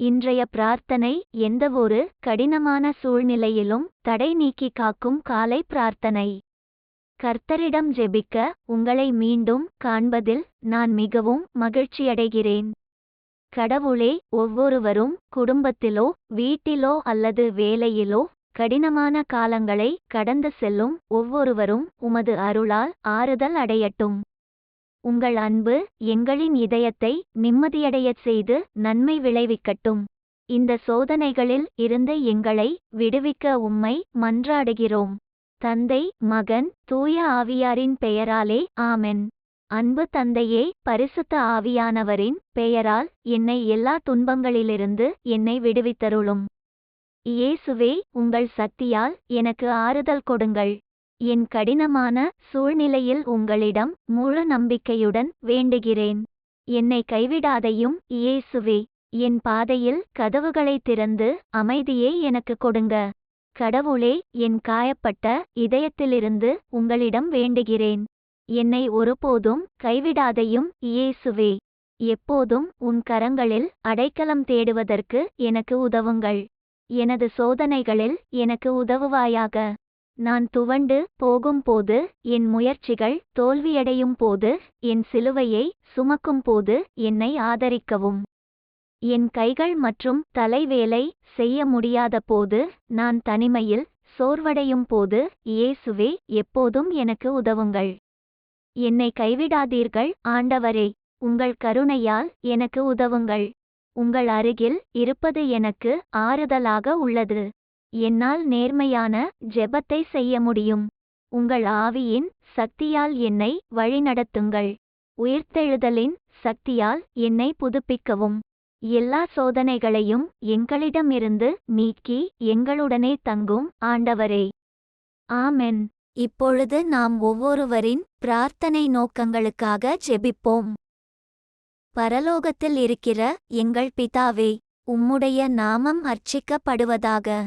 இன்றைய பிரார்த்தனை எந்தவொரு கடினமான சூழ்நிலையிலும் தடை நீக்கி காக்கும் காலை பிரார்த்தனை. கர்த்தரிடம் ஜெபிக்க உங்களை மீண்டும் காண்பதில் நான் மிகவும் மகிழ்ச்சியடைகிறேன். கடவுளே ஒவ்வொருவரும் குடும்பத்திலோ வீட்டிலோ அல்லது வேலையிலோ கடினமான காலங்களை கடந்து செல்லும் ஒவ்வொருவரும் உமது அருளால் ஆறுதல் அடையட்டும். உங்கள் அன்பு எங்களின் இதயத்தை நிம்மதியடையச் செய்து நன்மை விளைவிக்கட்டும். இந்த சோதனைகளில் இருந்து எங்களை விடுவிக்க உம்மை மன்றாடுகிறோம். தந்தை மகன் தூய ஆவியாரின் பெயராலே ஆமென். அன்பு தந்தையே பரிசுத்த ஆவியானவரின் பெயரால் என்னை எல்லா துன்பங்களிலிருந்து என்னை விடுவித்தருளும். இயேசுவே உங்கள் சக்தியால் எனக்கு ஆறுதல் கொடுங்கள். என் கடினமான சூழ்நிலையில் உங்களிடம் முழு நம்பிக்கையுடன் வேண்டுகிறேன். என்னை கைவிடாதையும் இயேசுவே என் பாதையில் கதவுகளை திறந்து அமைதியை எனக்கு கொடுங்க. கடவுளே என் காயப்பட்ட இதயத்திலிருந்து உங்களிடம் வேண்டுகிறேன். என்னை ஒருபோதும் கைவிடாதையும் இயேசுவே எப்போதும் உன் கரங்களில் அடைக்கலம் தேடுவதற்கு எனக்கு உதவுங்கள். எனது சோதனைகளில் எனக்கு உதவுவாயாக. நான் துவண்டு போகும்போது என் முயற்சிகள் தோல்வியடையும் போது என் சிலுவையை சுமக்கும் போது என்னை ஆதரிக்கவும். என் கைகள் மற்றும் தலைவேலை செய்ய முடியாத போது நான் தனிமையில் சோர்வடையும் போது இயேசுவே எப்போதும் எனக்கு உதவுங்கள். என்னை கைவிடாதீர்கள் ஆண்டவரே உங்கள் கருணையால் எனக்கு உதவுங்கள். உங்கள் அருகில் இருப்பது எனக்கு ஆறுதலாக உள்ளது. என்னால் நேர்மையான ஜெபத்தை செய்ய முடியும். உங்கள் ஆவியின் சக்தியால் என்னை வழிநடத்துங்கள். உயிர்த்தெழுதலின் சக்தியால் என்னை புதுப்பிக்கவும். எல்லா சோதனைகளையும் எங்களிடமிருந்து நீக்கி எங்களுடனே தங்கும் ஆண்டவரே. ஆமென். இப்பொழுது நாம் ஒவ்வொருவரின் பிரார்த்தனை நோக்கங்களுக்காக ஜெபிப்போம். பரலோகத்தில் இருக்கிற எங்கள் பிதாவே உம்முடைய நாமம் அர்ச்சிக்கப்படுவதாக.